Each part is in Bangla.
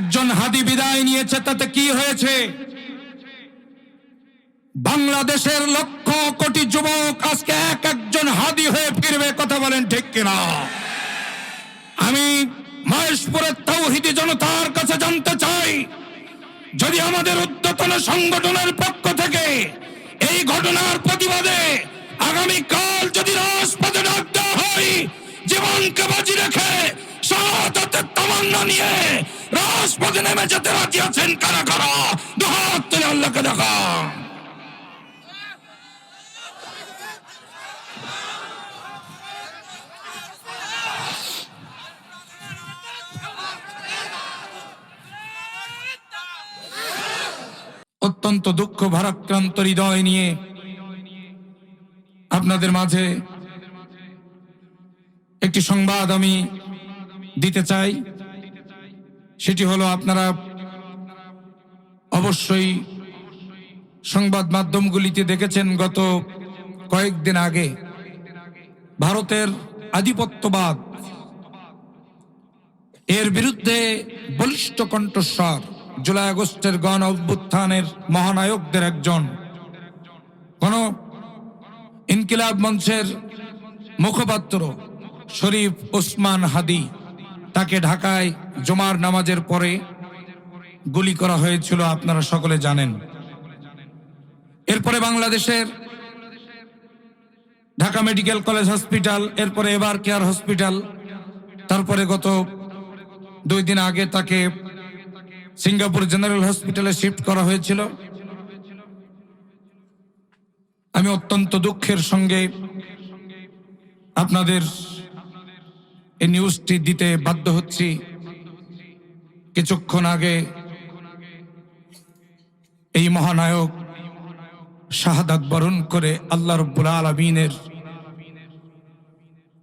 একজন হাদি বিদায় নিয়েছে, তাতে কি হয়েছে? বাংলাদেশের লক্ষ কোটি যুবক আজকে এক একজন হাদি হয়ে ফিরবে, কথা বলেন ঠিক কিনা? আমি মহেশপুরের তৌহিদি জনতার কাছে জানতে চাই, যদি আমাদের উদ্যতন সংগঠনের পক্ষ থেকে এই ঘটনার প্রতিবাদে আগামীকাল যদি রাজপথে ডাক দেওয়া হয় জীবনকে বাজি রেখে শাহাদাতের তামান্না নিয়ে রাজপথে নেমে যেতে রাজি আছেন কারা কারা? দুহাত তুলে আল্লাহকে দেখা। অত্যন্ত দুঃখ, ভারাক্রান্ত হৃদয় নিয়ে আপনাদের মাঝে একটি সংবাদ আমি দিতে চাই। সেটি হলো আপনারা অবশ্যই সংবাদ মাধ্যমগুলিতে দেখেছেন গত কয়েকদিন আগে ভারতের আধিপত্যবাদ। এর বিরুদ্ধে বলিষ্ঠ কণ্ঠস্বর জুলাই আগস্টের গণ অভ্যুত্থানের মহানায়কদের একজন। কোন ইনকিলাব মঞ্চের মুখপাত্র শরীফ ওসমান হাদি, তাকে ঢাকায় জমার নামাজের পরে গুলি করা হয়েছিল, আপনারা সকলে জানেন। এরপরে বাংলাদেশের ঢাকা মেডিকেল কলেজ হসপিটাল, এরপরে এবার কেয়ার হসপিটাল, তারপরে গত দুই দিন আগে তাকে সিঙ্গাপুর জেনারেল হসপিটালে শিফট করা হয়েছিল। আমি অত্যন্ত দুঃখের সঙ্গে আপনাদের এই নিউজটি দিতে বাধ্য হচ্ছি। কিছুক্ষণ আগে এই মহানায়ক শাহাদাত বরণ করে আল্লাহ রব্বুল আলমিনের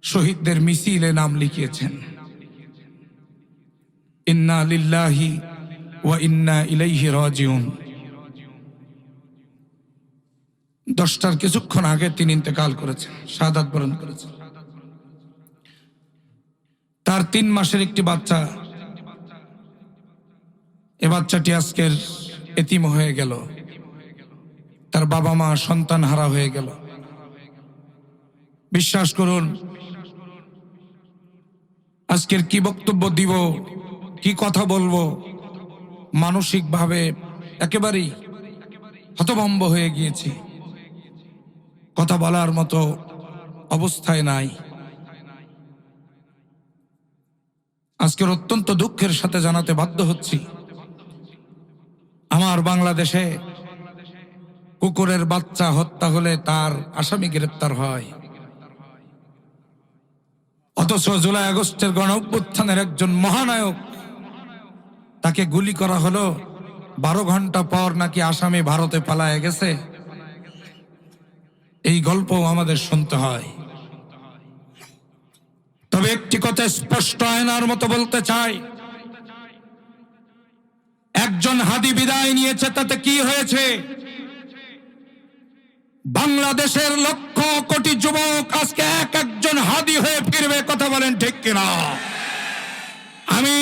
শহীদদের মিছিলে নাম লিখিয়েছেন। ইন্না লিল্লাহি ওয়া ইন্না ইলাইহি রাজিউন। দশটার কিছুক্ষণ আগে তিনি ইন্তেকাল করেছেন, শাহাদাত বরণ করেছেন। তার তিন মাসের একটি বাচ্চা। এ বাচ্চাটি আজকের এতিম হয়ে গেল। তার বাবা মা সন্তান হারা হয়ে গেল। বিশ্বাস করুন, আজকের কি বক্তব্য দিব, কি কথা বলব, মানসিকভাবে একেবারেই হতভম্ব হয়ে গিয়েছি। কথা বলার মতো অবস্থায় নাই। আজকের অত্যন্ত দুঃখের সাথে জানাতে বাধ্য হচ্ছি। আমার বাংলাদেশে কুকুরের বাচ্চা হত্যা হলে তার আসামি গ্রেপ্তার হয়। অথচ জুলাই আগস্টের গণ অভ্যুত্থানের একজন মহানায়ক তাকে গুলি করা হলো। বারো ঘণ্টা পর নাকি আসামি ভারতে পালায় গেছে। এই গল্প আমাদের শুনতে হয়। তবে একটি কথা স্পষ্ট আয়নার মতো বলতে চাই। একজন হাদি বিদায় নিয়েছে, তাতে কি হয়েছে? বাংলাদেশের লক্ষ কোটি যুবক আজকে এক একজন হাদি হয়ে ফিরবে, কথা বলেন ঠিক কিনা? আমি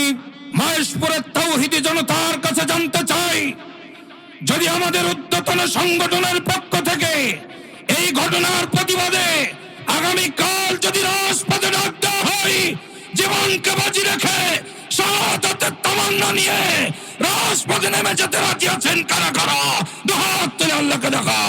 মহেশপুরের তৌহিদি জনতার কাছে জানতে চাই, যদি আমাদের উদ্যতন সংগঠনের পক্ষ থেকে এই ঘটনার প্রতিবাদে আগামীকাল যদি রাজপথে ডাক দেওয়া হয়, জীবনকে বাজি রেখে শাহাদাতের তামান্না নিয়ে রাজপথে নেমে যেতে রাজি আছেন কারা কারা? দুহাত তুলে আল্লাহকে দেখা।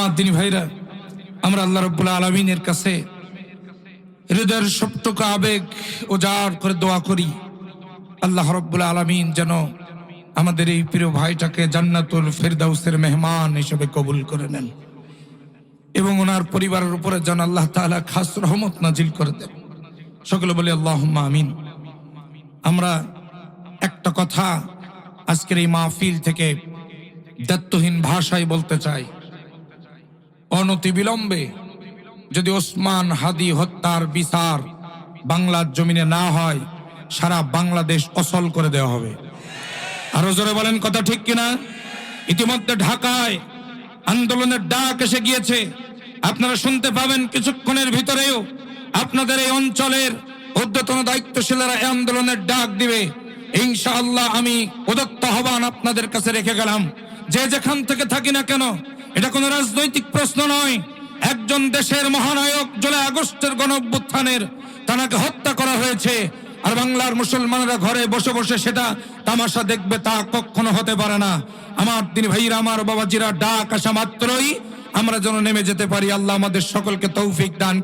আমার দিনী ভাইরা, আমরা আল্লাহ রব্বুল আলমিনের কাছে হৃদয়ের সবটুকু আবেগ উজাড় করে দোয়া করি। আল্লাহ রব্বুল আলমিন যেন আমাদের এই প্রিয় ভাইটাকে জান্নাতুল ফেরদাউসের মেহমান হিসেবে কবুল করে নেন এবং ওনার পরিবারের উপরে যেন আল্লাহ তাআলা খাস রহমত নাজিল করে দেন। সকলে বলি আল্লাহ আমিন। আমরা একটা কথা আজকের এই মাহফিল থেকে দায়িত্বহীন ভাষায় বলতে চাই। অনতি বিলম্বে যদি ওসমান হাদি হত্যার বিচার বাংলার জমিনে না হয়, সারা বাংলাদেশ অসল করে দেওয়া হবে। আরও জোরে বলেন কথা ঠিক কিনা? ইতিমধ্যে ঢাকায় আন্দোলনের ডাক এসে গিয়েছে। আপনারা শুনতে পাবেন কিছুক্ষণের ভিতরেও আপনাদের এই অঞ্চলের অধ্যতন দায়িত্বশীলরা এই আন্দোলনের ডাক দিবে। ইনশাআল্লাহ আমি উদত্ত আহ্বান আপনাদের কাছে রেখে গেলাম। যে যেখান থেকে থাকি না কেন এটা কোনো রাজনৈতিক প্রশ্ন নয়। একজন দেশের মহানায়ক জুলাই আগস্টের গণ অভ্যুত্থানের তাকে হত্যা করা হয়েছে। আর বাংলার মুসলমানরা ঘরে বসে বসে সেটা তামাশা দেখবে তা কখনো হতে পারে না। আমার তিনি ভাইরা, আমার বাবাজিরা, ডাক আসা মাত্রই আমরা যেন নেমে যেতে পারি। আল্লাহ আমাদের সকলকে তৌফিক দান